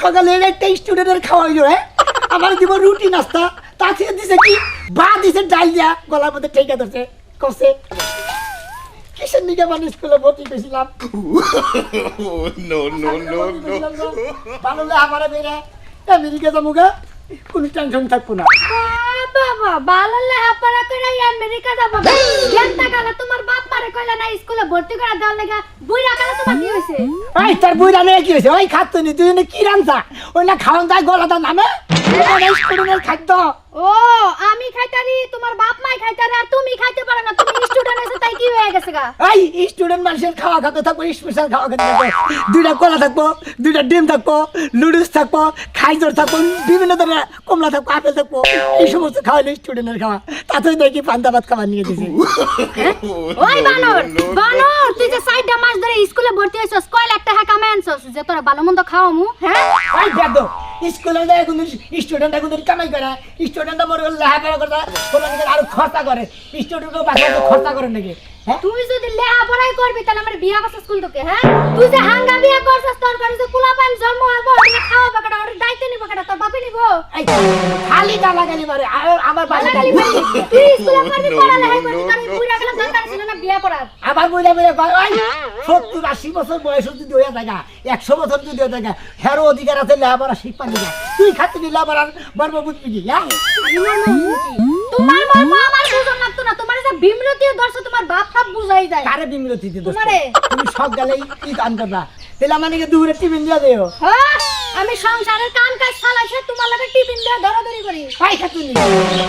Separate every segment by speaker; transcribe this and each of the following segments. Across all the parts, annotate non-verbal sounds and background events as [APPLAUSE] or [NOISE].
Speaker 1: সকালে একটা স্টুডেন্টের খাওয়াইলো হ্যাঁ? আমার দিব রুটি নাস্তা। তাকে দিছে কি? বা দিছে ডাল দিয়া গলার মধ্যে ঠেকা ধরছে কষে কিসের নিকে মানে স্কুলে ভর্তি পেয়েছিলাম
Speaker 2: no, no, no, no.
Speaker 1: ভালো আমেরিকা যাব গা। কোনো টেনশন থাকব না।
Speaker 3: বাবা বালালে করে আমেরিকা যাব। কালে তোমার বাপ মারে কইলা না স্কুলে ভর্তি করে দেওয়ার লাগা বুইরা কালে তোমার কি হইছে।
Speaker 1: ওই তোর বই রানে কি হয়েছে ওই নি তুই কি রান্তা ওই না খাওয়ান যায় গলাটা নামে? খাদ্য
Speaker 3: ও আমি খাইতারি তোমার বাপ মাই খাইতারি আর তুমি খাইতে পারো না তুমি স্টুডেন্ট এসে তাই কি হয়ে গেছে গা?
Speaker 1: এই স্টুডেন্ট মানুষের খাওয়া খাতে থাকব স্পেশাল খাওয়া খেতে থাকব দুইটা কলা থাকব দুইটা ডিম থাকব লুডুস থাকব খাইজর থাকব বিভিন্ন ধরনের কমলা থাকব আপেল থাকব এই সমস্ত খাওয়াইলে স্টুডেন্টের খাওয়া। তাতেই দেখি পান্তা ভাত খাবার নিয়ে দিছে।
Speaker 3: ওই বানর বানর তুই যে সাইডটা মাস ধরে স্কুলে ভর্তি হইছস কয় লাখ টাকা কামাই আনছস? যে তোরা ভালো মন্দ খাওয়ামু হ্যাঁ?
Speaker 1: ওই বেদ স্কুলে যায় স্টুডেন্ট এখন কামাই করে স্টুডেন্ট মরে লেখাপড়া করতে আরও খরচা করে। স্টুডেন্ট খরচা করে নাকি?
Speaker 3: তুই যদি লেখাপড়াই করবি তাহলে আমার বিয়া করছিস স্কুল থেকে হ্যাঁ? তুই যে হাঙ্গা বিয়া করছিস তোর ঘরে যে কুলা পান জন্ম হব ওটা খাওয়া বাকাটা ওটা দায়িত্ব নিব কাটা তোর বাপে নিব?
Speaker 1: খালি গালাগালি মারে। আমার বাড়ি
Speaker 3: মারি? তুই স্কুলে করবি পড়ালেখা করবি তোর বুড়া গেলে দরকার ছিল না বিয়া করার
Speaker 1: আবার বইলা বইলা কয় ওই সত্তর আশি বছর বয়স যদি হয়ে থাকে একশো বছর যদি হয়ে থাকে হেরো অধিকার আছে লেখাপড়া শিক্ষা দিকে তুই খাতে নি লেখাপড়ার মর্ম বুঝবি কি হ্যাঁ?
Speaker 3: তোমার মর্ম আমার বুঝন লাগতো না তোমার যে বিমরতি দর্শ তোমার বাপ ফাপ বুঝাই যায়
Speaker 1: কারে বিমরতি দিতে
Speaker 3: তোমারে।
Speaker 1: তুমি সব গেলেই কি কান করবা। তাহলে মানে কি দুপুরে টিফিন দিয়া দেও।
Speaker 3: হ্যাঁ আমি সংসারের কাম কাজ চালাইছে তোমার লাগে টিফিন দিয়ে ধরাধরি করি।
Speaker 1: পাই খাতুনি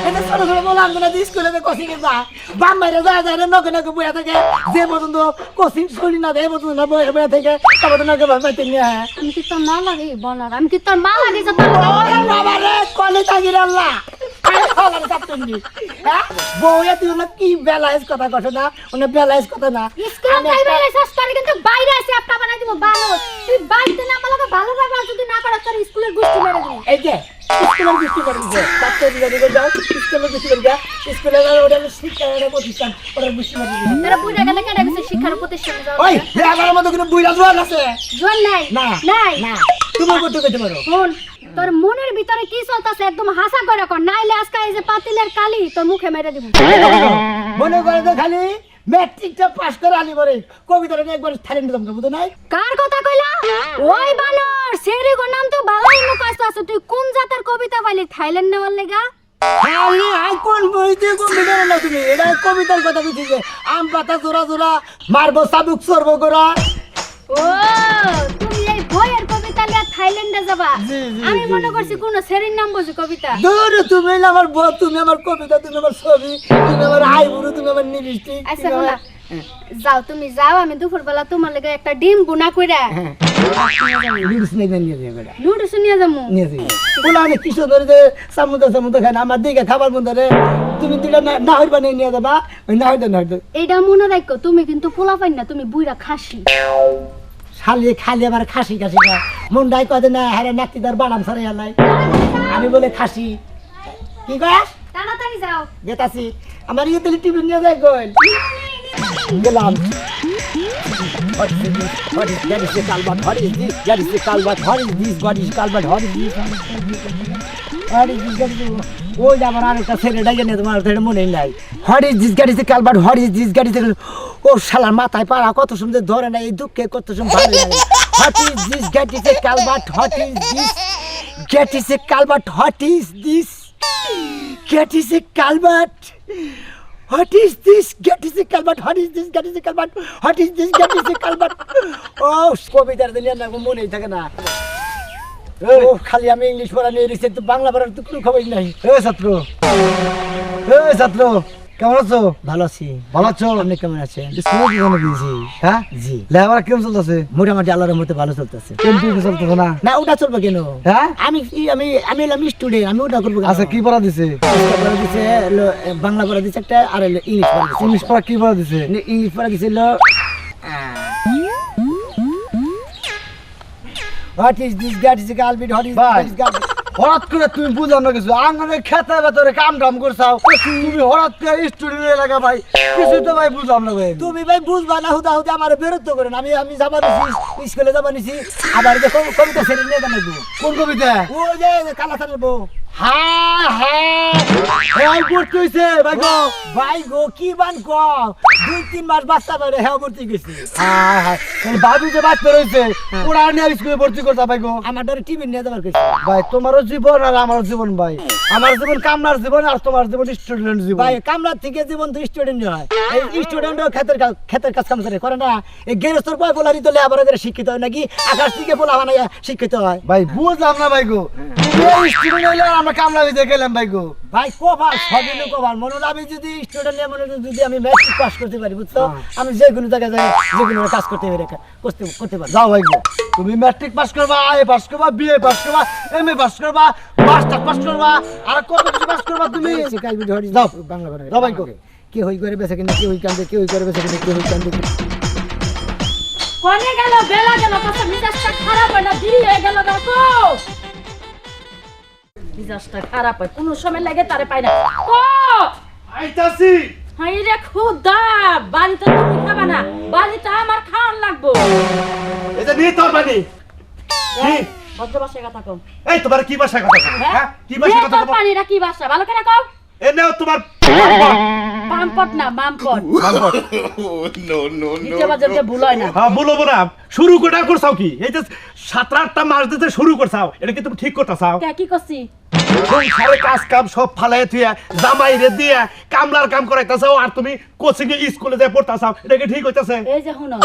Speaker 1: এটা ছোট ছোট বললাম না যে স্কুলে কোচিং এ যা বাম বাইরে যা যায় নকে নকে বইয়া থাকে। যে পর্যন্ত কোচিং ছুটি না দেয় পর্যন্ত না বইয়া বইয়া থাকে তারপর তো নকে ভাবে হ্যাঁ
Speaker 3: আমি কি তোর মা লাগে বলার? আমি কি তোর মা লাগে যে
Speaker 1: বাবা রে কলে আল্লাহ। হ্যাঁ? বউয়া তুই না কি বেলাইজ কথা কছ না? ওনে বেলাইজ কথা না।
Speaker 3: স্কুল
Speaker 1: আমি
Speaker 3: যাইবে
Speaker 1: একটা-
Speaker 3: শেষ করে কিন্তু বাইরে এসে একটা বানাই দিব ভালো তুই বাড়িতে না আমাকে ভালো ব্যবহার যদি না করস তোর স্কুলের গুষ্টি মেরে দিব।
Speaker 1: এই যে স্কুলের বৃষ্টি করে দিছে। তাতে দিকে দিকে যাও স্কুলের বৃষ্টি করে যা স্কুলের ওটা শিক্ষা প্রতিষ্ঠান ওটা
Speaker 3: তোরা গেলে গেছে শিক্ষার প্রতিষ্ঠানে যাওয়া
Speaker 1: ওই আমার মতো কোনো জোয়ান আছে?
Speaker 3: নাই?
Speaker 1: না
Speaker 3: নাই?
Speaker 1: না। তুমি কইতে পারো
Speaker 3: তোর মনের ভিতরে কি চলতেছে? একদম হাসা করে কর। নাইলে আজকে এই যে পাতিলের কালি তোর মুখে মেরে দিব।
Speaker 1: মনে করে তো খালি ম্যাট্রিকটা পাস করে আলি পরে কবিতাটা নিয়ে একবার থাইল্যান্ড দাম বুঝো নাই?
Speaker 3: কার কথা কইলা? ওই বানর সেরি গো নাম তো ভালোই মুখস্থ আছে। তুই কোন জাতের কবিতা পাইলি? থাইল্যান্ড নেওয়ার লেগা?
Speaker 1: আরে আই কোন বইতে বিদার না তুমি? এটা কবিতার কথা কইছি যে আম পাতা জোড়া জোড়া মারবো সাবুক সরবো গোরা
Speaker 3: ও তুমি থাইল্যান্ডে যাবা? আমি মনে করছি কোন নাম কবিতা।
Speaker 1: দূর তুমি আমার বউ তুমি আমার কবিতা তুমি আমার ছবি তুমি আমার আইবুড়ো তুমি আমার নিবিষ্টি
Speaker 3: আচ্ছা বলা যাও তুমি যাও আমি দুপুর বেলা তোমার লাগে একটা ডিম বুনা কইরা
Speaker 1: লিডস নেই নিয়ে যাবে বেটা।
Speaker 3: নুডলস নিয়ে যাব
Speaker 1: নিয়ে যাবে বলে আমি কিশোর ধরে যে সামুদ্র সামুদ্র খাই না আমার দিকে খাবার বন্ধ রে তুমি দুটা না- হইবা নিয়ে নিয়ে যাবা ওই না হইতে না হইতে
Speaker 3: এইটা মনে রাখো তুমি কিন্তু পোলা পাই না তুমি বুইরা খাসি।
Speaker 1: খালি খালি আমার খাসি খাসি না। মুন্ডাই কদে না হ্যাঁ নাতিদার বানাম সারে আলাই আমি বলে খাসি। কি কয়?
Speaker 3: তাড়াতাড়ি যাও।
Speaker 1: গেতাছি আমার ইয়ে টিফিন নিয়ে যায় গোল গেলাম। What is this? What is that? Is the Calvert? What is this? That is the Calvert. What is this? What is Calvert? What is this? What is this? What is this? ওই যে আমার আরেকটা ছেলে ডাকে নিয়ে তোমার সেটা মনে নাই হট ইজ দিস গাড়ি কালবার হট ইজ দিস গাড়ি ও শালার মাথায় পাড়া কত সুন্দর ধরে না এই দুঃখে কত সুন্দর ভালো লাগে হট ইজ দিস গাড়ি culvert what is this get is a culvert what is this Get is a Calvert. What is this? Get is a Calvert. What is this? Get is a Calvert. What is this? Get is a Calvert. Oh, কবিতার দিলে না মনেই থাকে না ও খালি আমি English পড়া নিয়ে রেখেছি তো বাংলা পড়ার তো কোনো খবর নাই
Speaker 4: এ ছাত্র এ ছাত্র কেমন আছো?
Speaker 1: ভালো আছি।
Speaker 4: ভালো আছো?
Speaker 1: আপনি কেমন আছেন?
Speaker 4: স্কুলে কি হ্যাঁ?
Speaker 1: জি।
Speaker 4: লেখাপড়া কেমন চলতেছে?
Speaker 1: মোটামুটি আল্লাহর মধ্যে ভালো চলতেছে।
Speaker 4: কেমন চলতেছে না?
Speaker 1: না ওটা চলবে কেন?
Speaker 4: হ্যাঁ?
Speaker 1: আমি কি- আমি আমি এলাম স্টুডেন্ট আমি ওটা করব?
Speaker 4: আচ্ছা কি পড়া দিছে?
Speaker 1: পড়া দিছে বাংলা পড়া দিছে একটা আর ইংলিশ পড়া দিছে।
Speaker 4: ইংলিশ পড়া কি পড়া দিছে?
Speaker 1: ইংলিশ পড়া দিছিল what is this get is culvert what is
Speaker 4: ভাই।
Speaker 1: দিস গার্লবিট
Speaker 5: হঠাৎ করে তুমি বুঝাও না। কিছু আঙ্গনে খেতে ভেতরে কাম টাম করছাও তুমি হঠাৎ করে স্টুডিও এলাকা ভাই? কিছু তো ভাই বুঝলাম না ভাই।
Speaker 1: তুমি ভাই বুঝবা না হুদা হুদা আমার বিরক্ত করেন আমি আমি যাবা নিছি স্কুলে যাবা নিছি। আবার যে কব- কবিতা সেরে নিয়ে যাব
Speaker 5: কোন কবিতা?
Speaker 1: ও যে কালা বউ।
Speaker 5: হ্যাঁ হ্যাঁ। হইছে ভাই গো।
Speaker 1: ভাই গো কি বান ক দুই তিন মাস বাচ্চা ধরে হ্যাঁ ভর্তি গেছি
Speaker 5: হ্যাঁ হ্যাঁ। বাবু যে বাচ্চা রয়েছে ওরা নিয়ে স্কুলে ভর্তি করতে ভাই গো।
Speaker 1: আমার ধরে টিভি নিয়ে যাবার গেছি
Speaker 5: ভাই তোমারও জীবন আর আমারও জীবন ভাই। আমার জীবন কামনার জীবন আর তোমার জীবন স্টুডেন্ট জীবন।
Speaker 1: ভাই কামরার থেকে জীবন তো স্টুডেন্ট হয়। এই স্টুডেন্টও ক্ষেতের কাজ ক্ষেতের কাজ কাম করে করে না। এই গেরস্তর পয় তো লেবার শিক্ষিত হয় নাকি? আকাশ থেকে বলা বানাইয়া শিক্ষিত হয়।
Speaker 5: ভাই বুঝলাম না ভাই গো। আমরা কামলা দিতে গেলাম ভাই গো।
Speaker 1: ভাই কোভার সবই কোভার মনে হলো আমি যদি স্টুডেন্ট মনে যদি আমি ম্যাট্রিক পাস করতে পারি বুঝছ? আমি যে কোনো জায়গায় যাই যে কোনো কাজ করতে পারি করতে করতে পারি।
Speaker 5: যাও ভাই গো। তুমি ম্যাট্রিক পাস করবা আইএ পাস করবা বিএ পাস করবা এমএ পাস করবা মাস্টার পাস করবা আর কত কিছু পাস করবা তুমি?
Speaker 1: ভিডিও
Speaker 5: যাও।
Speaker 1: বাংলা
Speaker 5: যাও ভাই গো।
Speaker 1: কে হই করে বেসে কিনা কে হই কান্দে কে হই করে বেসে কিনা কে হই কান্দে?
Speaker 6: কনে গেল বেলা গেল পাশে মিজাজটা খারাপ হয় না দেরি গেল তো মিজাজটা খারাপ হয়। কোনো সময় লাগে তারে পায় না। ও!
Speaker 7: আইতাছি।
Speaker 6: হাই রে খোদা বাড়িতে তুমি খাবা না। বাড়িতে আমার খাওয়ার লাগবো।
Speaker 7: এই যে নিয়ে তোর বাড়ি?
Speaker 6: ভদ্র ভাষায় কথা কম
Speaker 7: এই তোমার কি ভাষায় কথা কম হ্যাঁ? কি ভাষায় কথা কম
Speaker 6: পানিটা কি ভাষা? ভালো করে কম
Speaker 7: এ নাও তোমার
Speaker 6: পাম্পট না বাজারটা ভুল হয় না।
Speaker 7: হ্যাঁ বলো বলা শুরু করে করছাও কি? এই যে সাত আটটা মাস দিতে শুরু করছাও এটা কি তুমি ঠিক করতেছাও
Speaker 6: কে কি করছি?
Speaker 7: সংসারে কাজ কাম সব ফালাই থুয়া জামাই রে দিয়া কামলার কাম করাইতাছাও আর তুমি কোচিং এ স্কুলে যায় পড়তাছাও এটা কি ঠিক হইতাছে?
Speaker 6: এই যে শুনো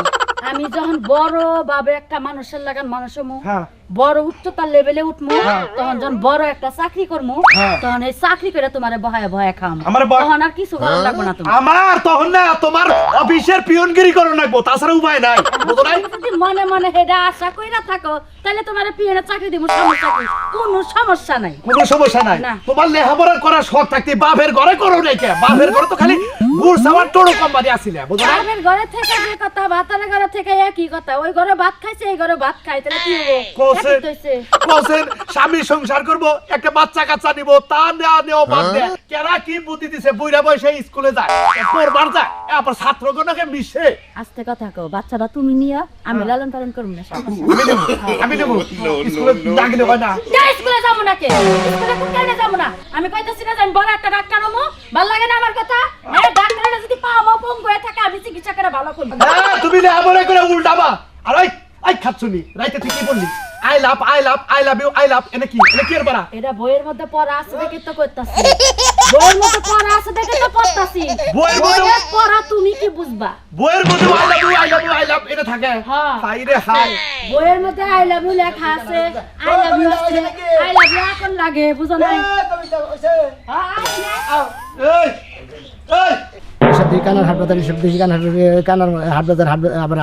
Speaker 6: আমি যখন বড় ভাবে একটা মানুষের লাগান মানুষ
Speaker 7: হ্যাঁ।
Speaker 6: বড় উচ্চতার লেভেলে উঠমু তখন যখন বড় একটা চাকরি করমু
Speaker 7: হ্যাঁ।
Speaker 6: তখন এই চাকরি করে তোমারে বহায় বহায় খাম তখন আর কিছু ভালো লাগবে না তোমার।
Speaker 7: আমার তখন না তোমার অফিসের পিয়নগিরি করো লাগবো তাছাড়া উপায় নাই বুঝো নাই?
Speaker 6: যদি মনে মনে হেডা আশা কইরা থাকো তাহলে তোমার পিয়নের চাকরি দিব সমস্যা কি? কোনো সমস্যা নাই।
Speaker 7: কোনো সমস্যা নাই।
Speaker 6: না।
Speaker 7: তোমার লেখাপড়া করার শখ থাকতে বাপের ঘরে করো নাই কে? বাপের ঘরে তো খালি বুড় সাবার টোড়ো কোম্পানি আসিলে বুঝো
Speaker 6: ঘরে থেকে যে কথা ঘরে থেকে একই কথা। ওই ঘরে ভাত খাইছে এই ঘরে ভাত খাই তাহলে কি হব।
Speaker 7: কোসেন স্বামী সংসার করব একটা বাচ্চা কাচ্চা নিব তা নেওয়া বাদ দেয়। কেরা কি বুদ্ধি দিছে বুইরা বয়সে স্কুলে যায় পড়বার যায় আবার ছাত্রগণকে মিশে।
Speaker 6: আস্তে কথা কও বাচ্চাটা তুমি নিয়া আমি লালন পালন করব না
Speaker 7: আমি নেব আমি নেব। স্কুলে না হয় না।
Speaker 6: স্কুলে যাব না কে? স্কুলে কোন কারণে যাব না? আমি কইতাছি না যে আমি বড় একটা ডাক্তার হমু ভালো লাগে না আমার কথা হ্যাঁ ডাক্তারটা যদি পাও মা পঙ্গু হয়ে থাকে আমি চিকিৎসা করে ভালো করব।
Speaker 7: তুমি লেখাপড়া করে উল্টাবা। আর ওই আই খাচ্ছুনি রাইতে তুই কি বললি? I love I love I love you I love এনে কি এনে কি এর পারা?
Speaker 6: এটা বইয়ের মধ্যে পড়া আছে দেখে তো করতাছি। বইয়ের মধ্যে পড়া আছে দেখে তো পড়তাছি।
Speaker 7: বইয়ের মধ্যে-
Speaker 6: পড়া তুমি কি বুঝবা?
Speaker 7: বইয়ের মধ্যে I love you I love you I love এটা থাকে।
Speaker 6: হ্যাঁ।
Speaker 7: হাই রে হাই।
Speaker 6: বইয়ের মধ্যে আই লাভ ইউ লেখা আছে আই লাভ ইউ আছে আই লাভ ইউ এখন লাগে বুঝো নাই? হ্যাঁ, আছে না?
Speaker 7: এই এই
Speaker 1: দিয়ে কানার হাট বাজার এসব দেশি কানার কানার হাট বাজার হাট আবার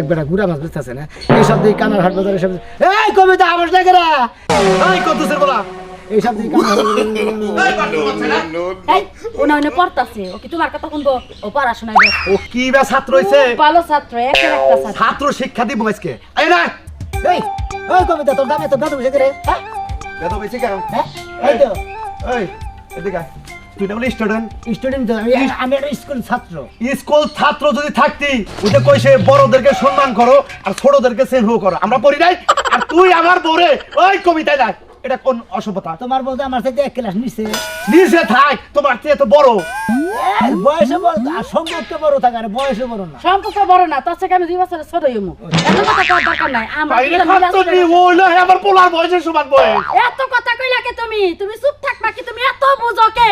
Speaker 1: এক বেটা গুড়া মাছ বেচতেছে না। এইসব দিয়ে কানার হাট বাজার এই কবিতা আমার লাগে রা
Speaker 7: এই কত বলা
Speaker 1: এইসব
Speaker 6: ওনা ওনা পড়তাছে। ও কি তোমার কথা শুনব? ও পড়াশোনায় ব্যস্ত।
Speaker 7: ও কি বা ছাত্র হইছে?
Speaker 6: ভালো ছাত্র একের একটা ছাত্র।
Speaker 7: ছাত্র শিক্ষা দিব আজকে। এই না!
Speaker 1: এই ওই কবিতা তোর দামে তো বেদ বসে করে হ্যাঁ?
Speaker 7: বেদ হইছে কেন
Speaker 1: হ্যাঁ? এই তো।
Speaker 7: এই এদিকে আয়। তুই না বলি স্টুডেন্ট
Speaker 1: স্টুডেন্ট আমি একটা স্কুল ছাত্র।
Speaker 7: স্কুল ছাত্র যদি থাকতি ওই যে কইছে বড়দেরকে সম্মান করো আর ছোটদেরকে স্নেহ করো। আমরা পড়ি নাই আর তুই আমার বরে ওই কবিতায় দেখ। এটা কোন অসভ্যতা?
Speaker 1: তোমার বলতে আমার সাথে এক ক্লাস নিছে।
Speaker 7: নিচে থাক তোমার চেয়ে তো বড়।
Speaker 1: আর বয়সে বড় আর সম্পর্কে বড় থাকে আর বয়সে বড় না।
Speaker 6: সম্পর্ক বড় না তার থেকে আমি দুই বছরের ছোট হইমু? এত কথা কওয়ার দরকার নাই আমরা
Speaker 7: বাইরে
Speaker 6: দুজন মিলে
Speaker 7: খাচ্ছ
Speaker 6: আসলে-
Speaker 7: ওইলো আমার পোলার বয়সের সমান বয়স।
Speaker 6: এত কথা কইলা কে তুমি? তুমি চুপ থাকবা কি তুমি এত বুঝো কে?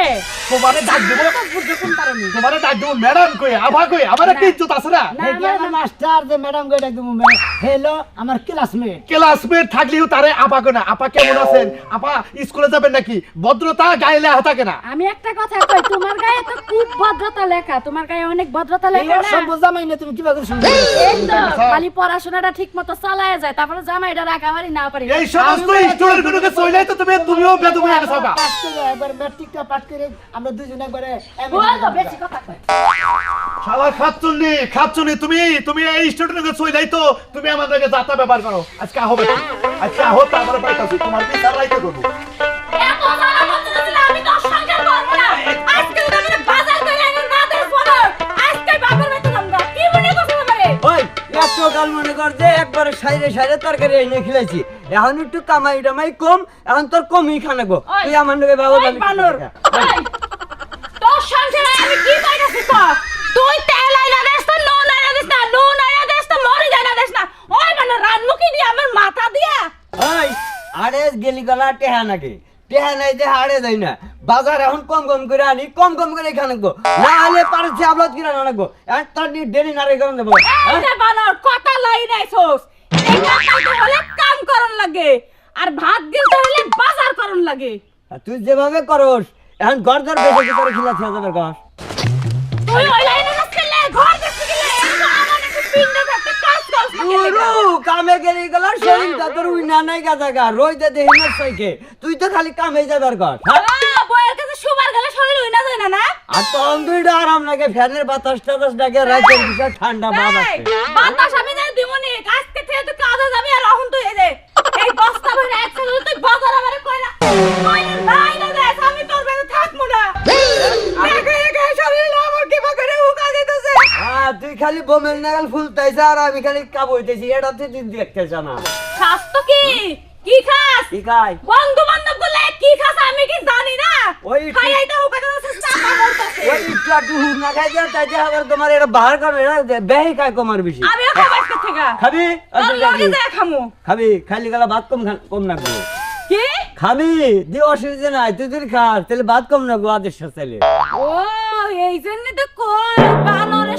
Speaker 7: তোমারে ডাক দেবো।
Speaker 6: এত বুঝো কোন কারণে?
Speaker 7: তোমারে ডাক দেবো ম্যাডাম কই আভা কই আমার কি ইজ্জত আছে না?
Speaker 6: না,
Speaker 1: এই যে আমার মাস্টার যে ম্যাডাম গো একদম হ্যালো আমার ক্লাসমেট
Speaker 7: ক্লাসমেট থাকলেও তারে আপা কই না আপা কেমন আছে আছেন? আপা স্কুলে যাবেন নাকি? ভদ্রতা গায়ে লেখা থাকে না।
Speaker 6: আমি একটা কথা কই তোমার গায়ে তো খুব ভদ্রতা লেখা তোমার গায়ে অনেক ভদ্রতা লেখা না?
Speaker 1: অসভ্য জামাই না তুমি কীভাবে শুনবে?
Speaker 6: এই তো খালি পড়াশোনাটা ঠিক মতো চালায় যায় তারপরে জামাইটা রাখা পারি না পারি।
Speaker 7: এই সমস্ত স্টুডেন্ট গুলোকে চলে তো তুমি তুমিও বেদম হয়ে গেছো।
Speaker 1: একবার ম্যাট্রিকটা পাস করে আমরা দুজনে একবারে
Speaker 6: বল তো বেশি কথা কয়।
Speaker 7: শালা খাচ্ছুনি খাচ্ছুনি তুমি তুমি এই স্টুডেন্টকে চলে তো তুমি আমাদেরকে যাতা ব্যবহার করো। আজকে হবে আজকে আহো তারপরে পাইতাছি তোমার বিচার রাইতে করব।
Speaker 5: সাইরে সাইরে তরকারি এনে খেলেছি এখন একটু কামাই টামাই কম এখন তোর কমই খানাবো তুই আমার লোকে বাবু
Speaker 6: বানর, তোর সংসারে আমি কি পাইতাছি তো? তুই তেল আইনা দেস তো, নুন আইনা দেস না, নুন আইনা দেস তো, মরিচ আইনা দেস না। ওই বানর, রানমুখী দিয়ে আমার মাথা দিয়া।
Speaker 5: ওই আরে গেলি গলা টেহা নাকি? টেহা নাই যে হাড়ে যাই না। বাজার এখন কম কম করে আনি কম কম করে খানাবো না হলে পারছি আবলত কিনা আনাবো এখন তার দেরি না রেখে দেবো।
Speaker 6: এই যে বানর, কথা লাই নাইছোস। এটা খাইতে হলে কাম করন লাগে আর ভাত গিলতে হলে বাজার করন লাগে।
Speaker 5: তুই যেভাবে করস এখন ঘর ধর বেশি করে যাবে ঘর।
Speaker 6: তুই ওই লাইনে দেখতে গেলে
Speaker 5: কামে গেলি গেল শরীরটা তোর উইনা নাই গাজা গা রইতে দেহি না সাইকে তুই তো খালি কামে যাবার ঘর হ্যাঁ?
Speaker 6: কাছে গেলে শরীর যায় না না?
Speaker 5: আর তখন দুইটা আরাম লাগে ফ্যানের বাতাস টাতাস ঠান্ডা আছে।
Speaker 6: বাতাস আমি যাই দিমুনি আজকে থেকে তুই কাজে যাবি আর অহন তুই এই যে এই বস্তা ভরে একসাথে তুই বাজার আমারে কইরা কইরা নাই না দেখ আমি তোর বেঁধে থাকব না দেখে দেখে শরীর আমার কিবা করে উকা দিতেছে
Speaker 5: হ্যাঁ তুই খালি বোমের নাগাল ফুলতাইছ আর আমি খালি কাবইতেছি। এটা তুই তুই দেখতেছ না
Speaker 6: স্বাস্থ্য কি? কি খাস?
Speaker 5: কি খাই?
Speaker 6: কি খাস আমি কি জানি না।
Speaker 5: ওই
Speaker 6: চাপা করতেছে।
Speaker 5: ওই না খাই দেন তাই যে আবার তোমার এটা বাহার করবে না বেহি খাই কমার বেশি।
Speaker 6: আমিও খাবার থেকে।
Speaker 5: খাবি? কি?
Speaker 6: খামু
Speaker 5: খাবি। খালি গেলা ভাত কম কম না গো
Speaker 6: কি?
Speaker 5: খাবি? দি অসুবিধা নাই তুই তুই খা তাহলে ভাত কম না গো আদেশ
Speaker 6: ও এই জন্য তো কই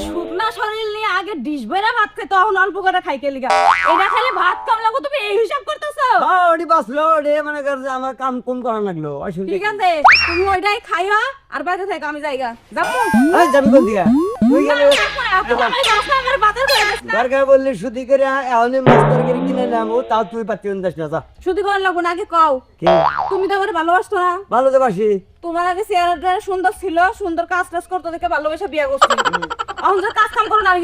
Speaker 6: শুকনা শরীর নিয়ে আগে ডিশ বেড়া ভাত খেতে তখন অল্প করে খাইতে লিগা এটা খালি ভাত কম লাগো তুমি এই হিসাব করতেছো?
Speaker 5: হ্যাঁ ওটি বাঁচলো ওটি মনে কর যে আমার কাম কম করা লাগল
Speaker 6: ঠিক আছে তুমি ওইটাই খাইবা আর বাইরে থেকে আমি যাইগা যাব?
Speaker 5: এই যাবি কোন দিকে? তুই গেলে
Speaker 6: করে
Speaker 5: দরকার বললি করে মাছ তরকারি কিনে নাম তাও তুই পাচ্ছি যাস না যা।
Speaker 6: শুধু কোন লাগবো না আগে কও।
Speaker 5: কি?
Speaker 6: তুমি তো আমার ভালোবাসতো না।
Speaker 5: ভালো তো বাসি
Speaker 6: তোমার আগে চেহারাটা সুন্দর ছিল সুন্দর কাজ টাজ করতে দেখে ভালোবেসে বিয়ে করছি। যে কাজ কাম করো না আমি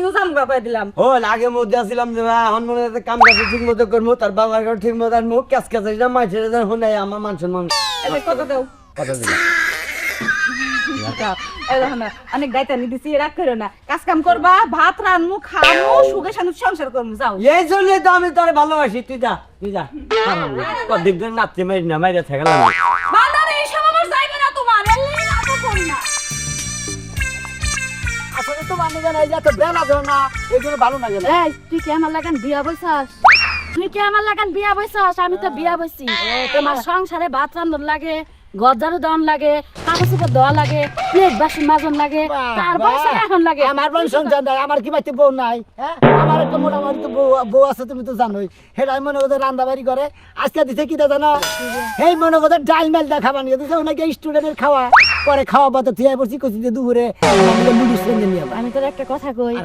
Speaker 6: দিলাম।
Speaker 5: ও আগে মধ্যে আসছিলাম যে ভাই, এখন মনে হচ্ছে কাম কাজ ঠিক মতো করব তার বাবার ঘর ঠিক মতো আর মুখ কাজ কাজ এটা মাছের শুনে আমার মান সম্মান
Speaker 6: কত দেও।
Speaker 5: কথা দিলাম
Speaker 6: এই দেখো না, অনেক দায়িত্ব নিয়ে দিছি রাগ করো না। কাজ কাম করবা ভাত রান্নু খামু সুখে শান্তি সংসার করব যাও।
Speaker 5: এই জন্যই তো আমি তোর ভালোবাসি। তুই যা তুই যা। [LAUGHS] কদিক দিন নাচতে মারি না মাইরে থাকলাম।
Speaker 1: মানুষ জানাই যে এত বেলা দেও না এই জন্য ভালো লাগে না।
Speaker 6: এই তুই কি আমার লাগান বিয়া বইছাস? তুই কি আমার লাগান বিয়া বইছাস? আমি তো বিয়া বইছি। তোমার সংসারে ভাত রান্ধন লাগে গজারু দন লাগে উপর লাগে প্লেট মাজন লাগে তার বয়স এখন লাগে।
Speaker 1: আমার বোন সংসার নাই আমার কি বাড়িতে বউ নাই হ্যাঁ? আমার একটা মোটামুটি তো বউ বউ আছে তুমি তো জানোই। সেটাই মনে করতে রান্না বাড়ি করে। আজকে দিছে কি জানো এই মনে করতে ডাল মেল দা খাবার নিয়ে দিছে ওনাকে স্টুডেন্টের খাওয়া। পরে খাওয়া পাতা তুই বসি কচি দিয়ে দুপুরে মুড়ি সেন্দে নিয়ে
Speaker 6: আমি তোর একটা কথা কই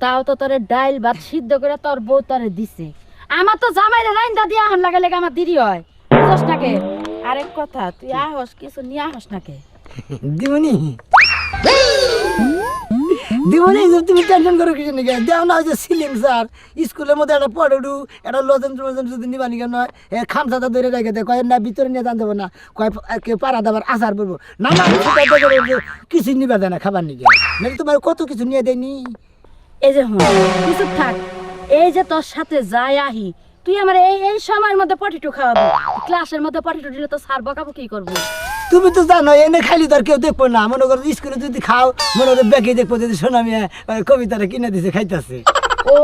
Speaker 6: তাও তো তোর ডাইল ভাত সিদ্ধ করে তোর বউ তোরে দিছে। আমার তো জামাইরে লাইন দিয়া হন লাগে লাগে আমার দেরি হয়। বুঝছ নাকে আরেক কথা তুই আহস কিছু নিয়ে আহস নাকে
Speaker 1: দিবনি দিবনি যে তুমি টেনশন করো কিছু নাকি? দেও না যে সিলিং স্যার স্কুলের মধ্যে একটা পড়েডু একটা লজেন টজেন যদি নিবানি কেন এ খামসাটা ধরে রেখে দেয় কয়, না, ভিতরে নিয়ে জানতে না। কয় কেউ পাড়া দাবার আচার বলব না না কিছু নিবে দেয় না খাবার নিয়ে নাকি তোমার কত কিছু নিয়ে দেয়নি?
Speaker 6: এই যে কিছু থাক, এই যে তোর সাথে যাই আহি, তুই আমার এই এই সময়ের মধ্যে পটিটু খাওয়াবি। ক্লাসের মধ্যে পটিটু দিলে তো স্যার বকাবো কি করব।
Speaker 1: তুমি তো জানো এনে খাইলে তো আর কেউ দেখব না। মনে করো স্কুলে যদি খাও মনে করো ব্যাগে দেখব যদি শোনা মেয়ে কবিতাটা কিনে দিছে খাইতেছে।
Speaker 6: ও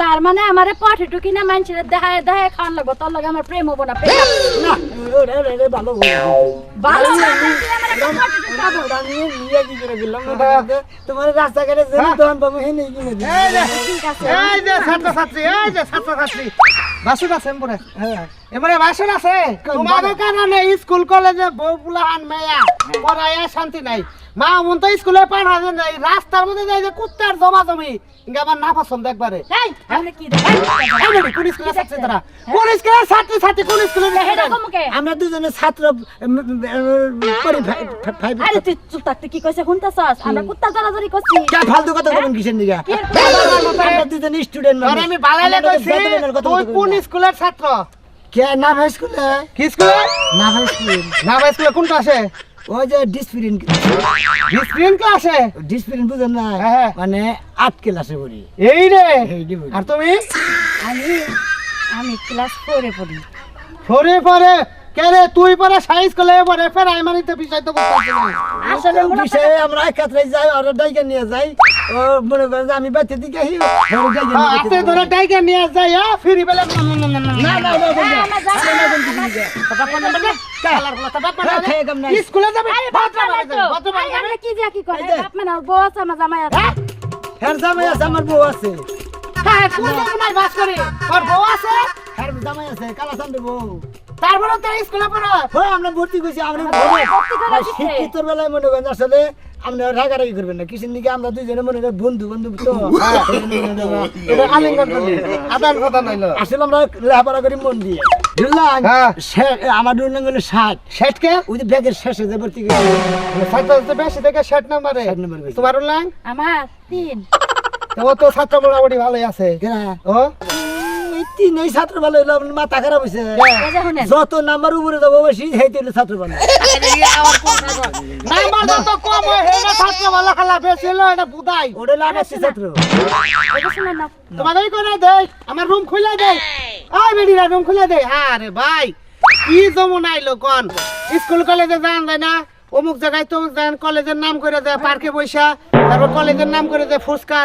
Speaker 6: তার মানে আমারে পটিটু কিনা মানছিরে দেখায় দেখায় খাওয়ান লাগবো তোর লাগে আমার প্রেম হব না প্রেম।
Speaker 1: ভালো।
Speaker 6: ভালো
Speaker 1: তোমার রাস্তাঘাটে যেন পাবো হেনে কিনে দিই
Speaker 7: এই যে
Speaker 6: ঠিক আছে।
Speaker 7: এই যে ছাত্রছাত্রী এই যে ছাত্রছাত্রী।
Speaker 8: আছে হ্যাঁ। এমরে আছে। তোমাদের কারণে স্কুল কলেজে বউ পুলাহান মেয়া। পড়াইয়া শান্তি নাই। মা মন তো স্কুলে পাঠাতে নাই? রাস্তার মধ্যে যাই যে কুত্তার জমা জমি ইঙ্গা আমার না পছন্দ একবারে
Speaker 6: আমরা কি দেখ
Speaker 8: এই নড়ি, কোন স্কুলে ছাত্রী তারা কোন স্কুলের ছাত্রী ছাত্রী কোন স্কুলে
Speaker 1: আমরা দুজনে ছাত্র
Speaker 6: আরে তুই চুপ থাকতে কি কইছে শুনতাছস? আমরা কুত্তা জড়াজড়ি করছি।
Speaker 1: কে ফালতু কথা বলেন কিসের নিগা স্টুডেন্ট
Speaker 8: আর আমি বালাইলে কইছি তুই কোন স্কুলের ছাত্র?
Speaker 1: কে? না ভাই স্কুলে।
Speaker 8: কি স্কুলে?
Speaker 1: না ভাই স্কুল।
Speaker 8: না ভাই স্কুলে কোনটা আছে
Speaker 1: ওই যে ডিসপ্লিন
Speaker 8: ডিসপ্লিন ক্লাসে?
Speaker 1: ডিসপ্লিন বুঝেন না।
Speaker 8: হ্যাঁ।
Speaker 1: মানে আট ক্লাসে পড়ি।
Speaker 8: এই রে! আর তুমি?
Speaker 6: আমি আমি ক্লাস 4 এ পড়ি।
Speaker 8: ফরে ফরে কেরে তুই পরে সাইজ করলে পরে প্রাইমারিতে বিষয় তো করতে
Speaker 6: আসলে।
Speaker 1: বিষয়ে আমরা একত্রে যাই আর ডাইকে নিয়ে যাই। ও মনে করেন আমি বাইতে দিকে হি ধরে ডাইকে নিয়ে
Speaker 8: হ্যাঁ,
Speaker 1: আসতে
Speaker 8: ধরে ডাইকে নিয়ে যাই আ ফিরি বেলে না না না না
Speaker 1: না না। হ্যাঁ,
Speaker 6: আমার বউ আছে
Speaker 1: হ্যাঁ, কালা সামনে বউ।
Speaker 8: তারপরে তো স্কুলে পড়ো।
Speaker 1: হ্যাঁ আমরা ভর্তি করছি আমরা
Speaker 6: করে।
Speaker 1: শিক্ষিতর বেলায় মনে করেন আসলে আমরা রাগারাগি করবেন না কিসের নিকে আমরা দুইজনে মনে করেন বন্ধু বন্ধু তো [LAUGHS]
Speaker 8: এটা আলিঙ্গন করলি, আদান প্রদান হইল।
Speaker 1: আসলে আমরা লেখাপড়া করি মন দিয়ে
Speaker 8: হ্যাঁ।
Speaker 1: আমার রুল হলো ষাট
Speaker 8: ষাটকে?
Speaker 1: ওই যে ব্যাগের শেষে যে ভর্তি করি
Speaker 8: ছাত্র হচ্ছে বেশি থেকে ষাট নাম্বারে।
Speaker 1: বেশি।
Speaker 8: তোমার?
Speaker 6: আমার তিন
Speaker 8: তো ও তো ছাত্র মোটামুটি ভালোই আছে
Speaker 1: কেনা
Speaker 8: ও
Speaker 1: তিন এই ছাত্র ভালো হইল আপনার মাথা খারাপ হয়েছে
Speaker 6: এই যে শুনেন।
Speaker 1: যত নাম্বার উপরে যাব বেশি সেইতে হইল ছাত্র ভালো
Speaker 8: নাম্বার যত কম হয় হেটা ছাত্র ভালো খেলা বেশি হলো এটা বুদাই
Speaker 1: ওটা লাভ আছে ছাত্র।
Speaker 8: তোমাদের করে দেই আমার রুম খুলে দেই। ওই বেডিরা রুম খুলে দেই। আরে ভাই কি জমন আইলো কোন স্কুল কলেজে যান যায় না? অমুক জায়গায় তমুক যান, কলেজের নাম করে দেয় পার্কে বৈশা তারপর কলেজের নাম করে দেয় ফুচকা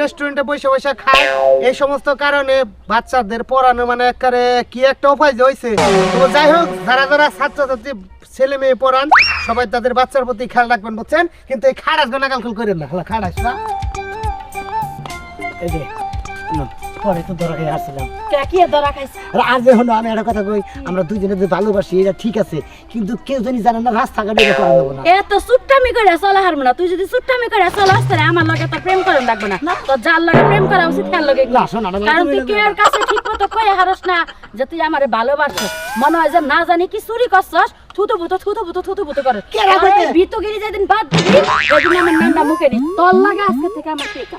Speaker 8: রেস্টুরেন্টে বসে বসে খায়। এই সমস্ত কারণে বাচ্চাদের পড়ানো মানে একেবারে কি একটা উপায় হয়েছে তো যাই হোক, যারা যারা ছাত্রছাত্রী, ছেলে মেয়ে পড়ান, সবাই তাদের বাচ্চার প্রতি খেয়াল রাখবেন, বুঝছেন? কিন্তু এই খাড়াস গোনাকালকুল করেন না খাড়াস না?
Speaker 1: এই যে পরে তো ধরা খেয়ে আসছিলাম।
Speaker 6: কি ধরা খাইছে?
Speaker 1: আর আজ এখন আমি একটা কথা কই আমরা দুজনে যে ভালোবাসি এটা ঠিক আছে কিন্তু কেউ জানি জানে না রাস্তাঘাটে এটা করা যাব না।
Speaker 6: এত সুট্টামি করে চলা হারবো না। তুই যদি সুট্টামি করে চলা আসতে আমার লগে তো প্রেম করেন লাগবে না। তো যার লগে প্রেম করা উচিত তার লগে
Speaker 1: না, শোনো, না, না,
Speaker 6: কারণ তুই কেউ কাছে ঠিক মতো কয়ে হারস না যে তুই আমারে ভালোবাসছ মনে হয় যে না জানি কি চুরি করছস থুতু ভুতো থুতু ভুতো থুতু ভুতো করে।
Speaker 1: কেরা?
Speaker 6: বিতগিরি যেদিন বাদ দিবি ওদিন আমার নামটা মুখে নি তোর লাগে আজকে থেকে আমার টিকা।